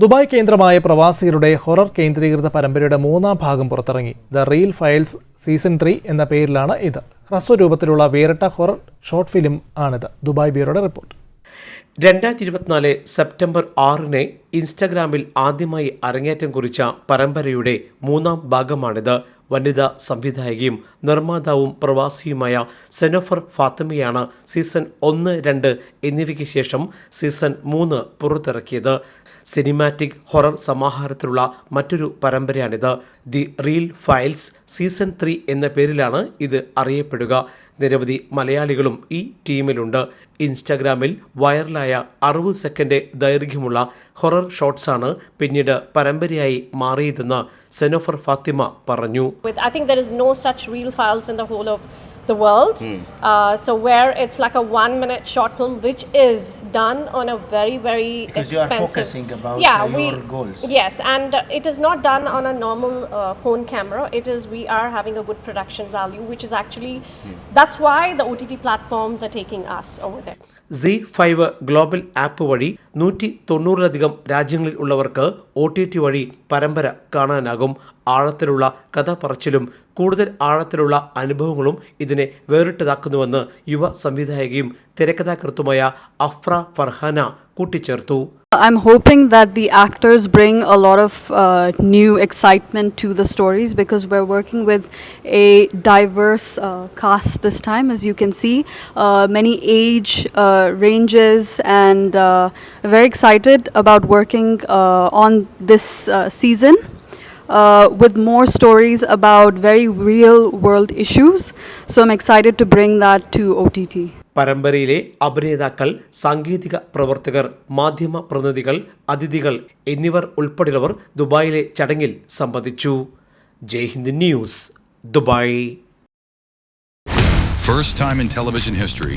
Dubai കേന്ദ്രമായ പ്രവാസികളുടെ horror കേന്ദ്രീകൃത പരമ്പരയുടെ മൂന്നാം ഭാഗം പുറത്തിറങ്ങി. The reel files season three എന്ന പേരിലാണ് ഇത്. ഹ്രസ്വ രൂപത്തിലുള്ള വേറിട്ട ഹൊറർ ഷോർട്ട് ഫിലിം ആണിത്. ദുബായ് ബ്യൂറോയുടെ റിപ്പോർട്ട്. രണ്ടായിരത്തി ഇരുപത്തിനാല് സെപ്റ്റംബർ ആറിന് ഇൻസ്റ്റഗ്രാമിൽ ആദ്യമായി അരങ്ങേറ്റം കുറിച്ച പരമ്പരയുടെ മൂന്നാം ഭാഗമാണിത്. വനിതാ സംവിധായകയും നിർമ്മാതാവും പ്രവാസിയുമായ സെനോഫർ ഫാത്തിമയാണ് സീസൺ ഒന്ന് രണ്ട് എന്നിവയ്ക്ക് ശേഷം സീസൺ മൂന്ന് പുറത്തിറക്കിയത്. സിനിമാറ്റിക് ഹൊറർ സമാഹാരത്തിലുള്ള മറ്റൊരു പരമ്പരയാണിത്. The reel files season three എന്ന പേരിലാണ് ഇത് അറിയപ്പെടുക. നിരവധി മലയാളികളും ഈ ടീമിലുണ്ട്. ഇൻസ്റ്റാഗ്രാമിൽ വൈറലായ അറുപത് സെക്കൻഡ് ദൈർഘ്യമുള്ള ഹൊറർ ഷോട്ട്സാണ് പിന്നീട് പരമ്പരയായി മാറിയതെന്ന് സെനോഫർ ഫാത്തിമ പറഞ്ഞു. with i think there is no such real files in the whole of the world uh, so where it's like a one minute short film which is done on a very very Because you are expensive focusing about, yeah uh, we your goals. yes and uh, it is not done on a normal uh, phone camera it is we are having a good production value which is actually that's why the ott platforms are taking us over there C five global app വഴി നൂറ്റി തൊണ്ണൂറിലധികം രാജ്യങ്ങളിൽ ഉള്ളവർക്ക് O T T വഴി പരമ്പര കാണാനാകും ആഴത്തിലുള്ള കഥ പറച്ചിലും കൂടുതൽ ആഴത്തിലുള്ള അനുഭവങ്ങളും ഇതിനെ വേറിട്ടതാക്കുന്നുവെന്ന് യുവ സംവിധായകയും തിരക്കഥാകൃത്തുമായ അഫ്ര ഫർഹാന കൂട്ടിച്ചേർത്തു I'm hoping that the actors bring a lot of uh, new excitement to the stories because we're working with a diverse uh, cast this time, as you can see, uh, many age uh, ranges, and uh, very excited about working uh, on this uh, season. Uh, with more stories about very real world issues. So I'm excited to bring that to OTT. പരമ്പരയിലെ അഭിനേതാക്കൾ സാങ്കേതിക പ്രവർത്തകർ മാധ്യമ പ്രതിനിധികൾ അതിഥികൾ എന്നിവർ ഉൾപ്പെടെയുള്ളവർ ദുബായിലെ ചടങ്ങിൽ സംബന്ധിച്ചു Jaihind news Dubai First time in television history,